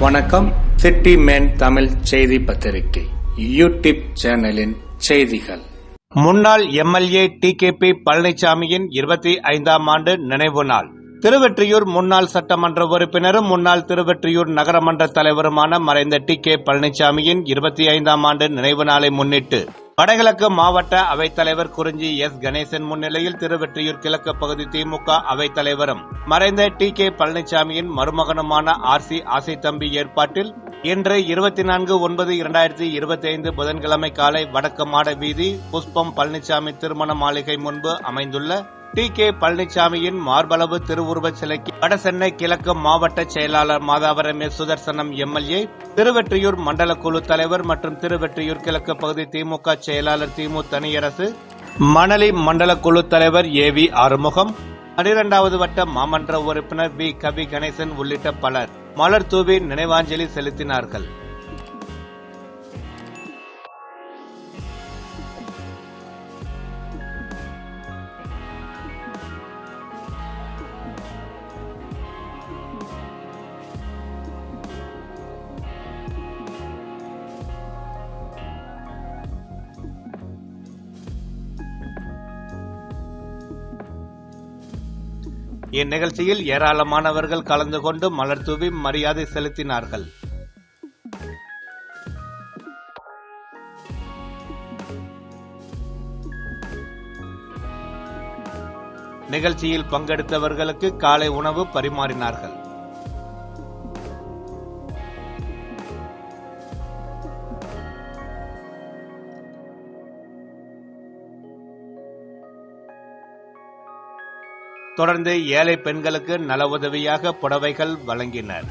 வணக்கம். City man Tamil செய்தி பத்திரிகை யூடியூப் சேனலின் செய்திகள். முன்னாள் எம்எல்ஏ டி கே பி பழனிசாமியின் இருபத்தி ஐந்தாம் ஆண்டு நினைவு நாள். திருவெற்றியூர் முன்னாள் சட்டமன்ற உறுப்பினரும் முன்னாள் திருவெற்றியூர் நகரமன்ற தலைவருமான மறைந்த டி கே பழனிசாமியின் இருபத்தி ஐந்தாம் ஆண்டு நினைவு நாளை முன்னிட்டு வடகிழக்கு மாவட்ட அவைத்தலைவர் குறிஞ்சி எஸ். கணேசன் முன்னிலையில் திருவெற்றியூர் கிழக்கு பகுதி திமுக அவைத்தலைவரும் மறைந்த டி. கே. பழனிசாமியின் மருமகனுமான ஆர். சி. ஆசை தம்பி ஏற்பாட்டில் இன்று இருபத்தி நான்கு ஒன்பது இரண்டாயிரத்தி இருபத்தி ஐந்து புதன்கிழமை காலை வடக்கு மாட வீதி புஷ்பம் பழனிசாமி திருமண மாளிகை முன்பு அமைந்துள்ள டி. கே. பழனிசாமியின் மார்பளவு திருவுருவச் சிலைக்கு வடசென்னை கிழக்கு மாவட்ட செயலாளர் மாதாவரம் எஸ். சுதர்சனம் எம்எல்ஏ திருவெற்றியூர் மண்டல குழு தலைவர் மற்றும் திருவெற்றியூர் கிழக்கு பகுதி திமுக செயலாளர் திமு தனியரசு மணலி மண்டல குழு தலைவர் ஏ. வி. ஆறுமுகம் பனிரெண்டாவது வட்ட மாமன்ற உறுப்பினர் வி. கவி கணேசன் உள்ளிட்ட பலர் மலர் தூவி நினைவாஞ்சலி செலுத்தினார்கள். இந்நிகழ்ச்சியில் ஏராளமானவர்கள் கலந்து கொண்டு மலர் தூவி மரியாதை செலுத்தினார்கள். நிகழ்ச்சியில் பங்கெடுத்தவர்களுக்கு காலை உணவு பரிமாறினார்கள். தொடர்ந்து ஏழை பெண்களுக்கு நல உதவியாக புடவைகள் வழங்கினர்.